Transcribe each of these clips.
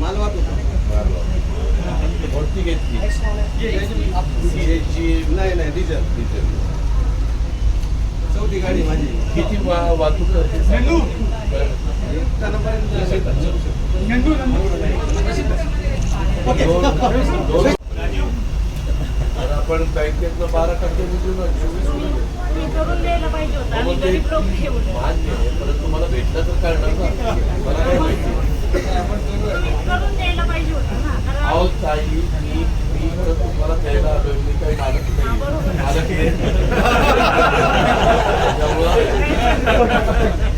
मालवात नाही नाही चौथी गाडी माझी किती वाहतूक आपण बँकेतनं बारा टक्के परत तुम्हाला भेटलं तर करणार ना मला हो. माहिती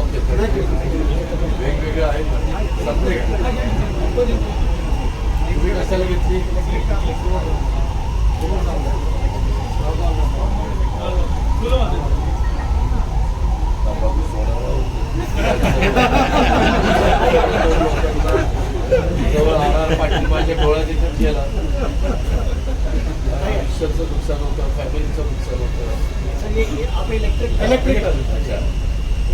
ओके वेगवेगळं आहे तुम्ही कशाला घेतली आयुष्याचं नुकसान होतं फॅमिलीचं नुकसान होतं इलेक्ट्रिकल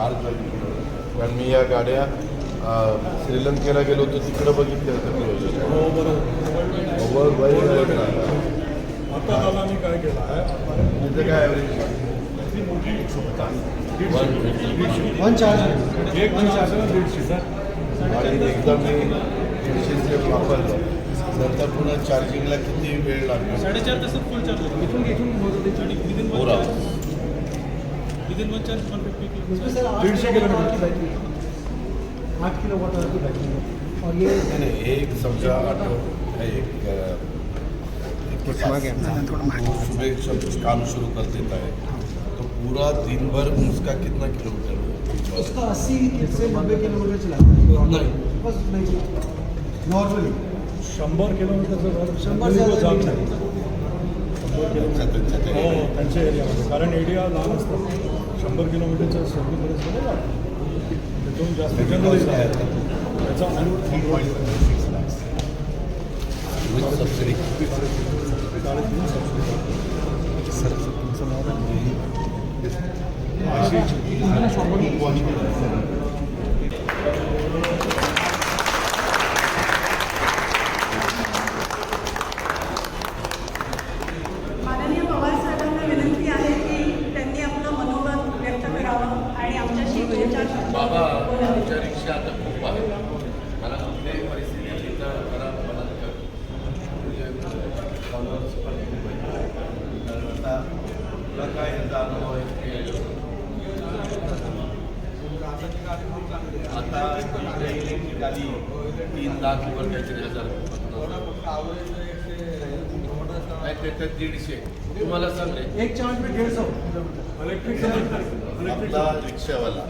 फार कारण मी या गाड्या श्रीलंकेला गेलो होतो तिकडं बघितल्या हो, तिथं काय आणि एकदा मी दीडशेचे वापरलं नंतर पुन्हा चार्जिंगला किती वेळ लागला साडेचार तासात फुल चार्ज होतो इथून इथून 150 किलो किलो की बैटरी है और ये एक समझा ऑटो है एक तो सुबह सब काम शुरू कर देता है तो पूरा दिन भर उसका कितना किलोमीटर उसका अस्सी से नब्बे किलोमीटर चलाता है बस नहीं नॉर्मली शंबर किलोमीटर से ज़्यादा नहीं किलोमीटर अच्छा, तो- अच्छा, तो मंजे कारण एरिया लहन शंबर किलोमीटर किलोमीटरच्या सर्किट बरेच त्याच्याहून काय आता एक तीन लाख एक इलेक्ट्रिक रिक्षावाला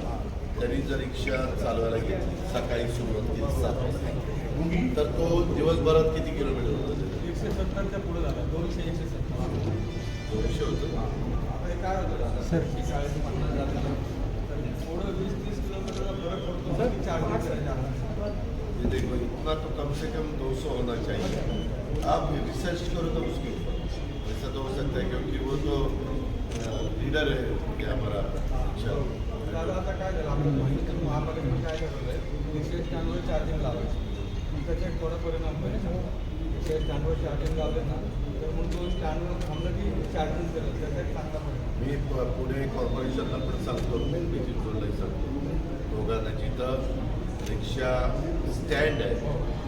तरी जर रिक्षा चालवायला घेतली सकाळी सुरुवात केली सात तर तो दिवसभरात किती किलोमीटर होतो एकशे सत्तर पुढे झाला दोनशे एकशे सत्तर दोनशे सर ये देखो इतना तो कम से कम 200 होना चाहिए आप रिसर्च करो तो उसके ऊपर ऐसा तो हो सकता है क्योंकि वो तो लीडर है क्या हमारा शिक्षा अच्छा। चार्जिंग लावले ना तर मग दोन स्टँडवर चार्जिंग केलं त्याचा मी पुणे कॉर्पोरेशनला पण सांगतो मी जिंतूरलाही सांगतो दोघांना जिथं रिक्षा स्टँड आहे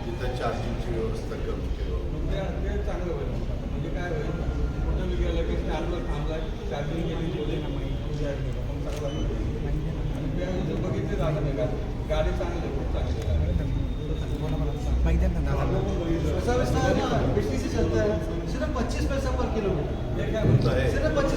तिथं चार्जिंगची व्यवस्था करून ठेवा गाडी चांगली पच्चीस पैसा पर किलोमीटर तो सिर्फ